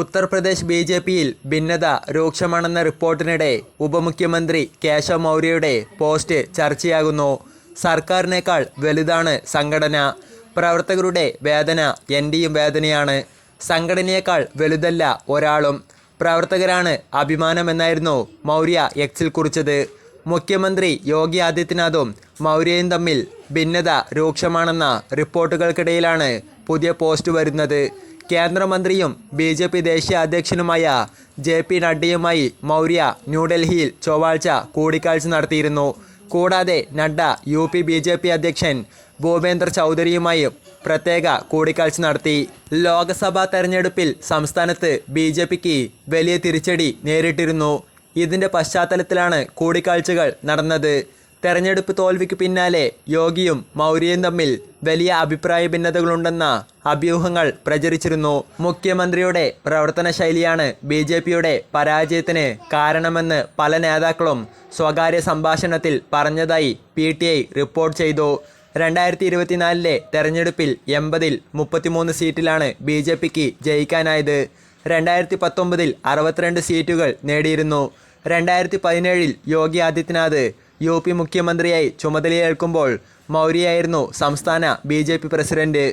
Uttar Pradesh B J പിയിൽ ഭിന്നത രൂക്ഷമാണെന്ന റിപ്പോർട്ടിനിടെ ഉപമുഖ്യമന്ത്രി കേശവ് മൗര്യയുടെ പോസ്റ്റ് ചർച്ചയാകുന്നു. സർക്കാരിനേക്കാൾ വലുതാണ് സംഘടന. പ്രവർത്തകരുടെ വേദന എന്റെയും വേദനയാണ്. സംഘടനയേക്കാൾ വലുതല്ല ഒരാളും. പ്രവർത്തകരാണ് അഭിമാനമെന്നായിരുന്നു മൗര്യ എക്സിൽ കുറിച്ചത്. മുഖ്യമന്ത്രി യോഗി ആദിത്യനാഥും മൗര്യയും തമ്മിൽ ഭിന്നത രൂക്ഷമാണെന്ന റിപ്പോർട്ടുകൾക്കിടയിലാണ് പുതിയ പോസ്റ്റ് വരുന്നത്. കേന്ദ്രമന്ത്രിയും ബി ജെ പി ദേശീയ അധ്യക്ഷനുമായ ജെ പി നഡ്ഡയുമായി മൗര്യ ന്യൂഡൽഹിയിൽ ചൊവ്വാഴ്ച കൂടിക്കാഴ്ച നടത്തിയിരുന്നു. കൂടാതെ Nadda U P B J P അധ്യക്ഷൻ ഭൂപേന്ദ്ര ചൗധരിയുമായും പ്രത്യേക കൂടിക്കാഴ്ച നടത്തി. ലോക്സഭാ തെരഞ്ഞെടുപ്പിൽ സംസ്ഥാനത്ത് ബി ജെ പിക്ക് വലിയ തിരിച്ചടി നേരിട്ടിരുന്നു. ഇതിന്റെ പശ്ചാത്തലത്തിലാണ് കൂടിക്കാഴ്ചകൾ നടന്നത്. തെരഞ്ഞെടുപ്പ് തോൽവിക്ക് പിന്നാലെ യോഗിയും മൗര്യയും തമ്മിൽ വലിയ അഭിപ്രായ ഭിന്നതകളുണ്ടെന്ന അഭ്യൂഹങ്ങൾ പ്രചരിച്ചിരുന്നു. മുഖ്യമന്ത്രിയുടെ പ്രവർത്തന ശൈലിയാണ് ബി ജെ പിയുടെ പരാജയത്തിന് കാരണമെന്ന് പല നേതാക്കളും സ്വകാര്യ സംഭാഷണത്തിൽ പറഞ്ഞതായി പി ടി ഐ റിപ്പോർട്ട് ചെയ്തു. രണ്ടായിരത്തി ഇരുപത്തിനാലിലെ തെരഞ്ഞെടുപ്പിൽ എൺപതിൽ മുപ്പത്തിമൂന്ന് സീറ്റിലാണ് ബി ജെ പിക്ക് ജയിക്കാനായത്. രണ്ടായിരത്തി പത്തൊമ്പതിൽ അറുപത്തിരണ്ട് സീറ്റുകൾ നേടിയിരുന്നു. രണ്ടായിരത്തി പതിനേഴിൽ യോഗി ആദിത്യനാഥ് യു പി മുഖ്യമന്ത്രിയായി ചുമതലയേൽക്കുമ്പോൾ മൗര്യയായിരുന്നു സംസ്ഥാന ബി ജെ പി പ്രസിഡന്റ്.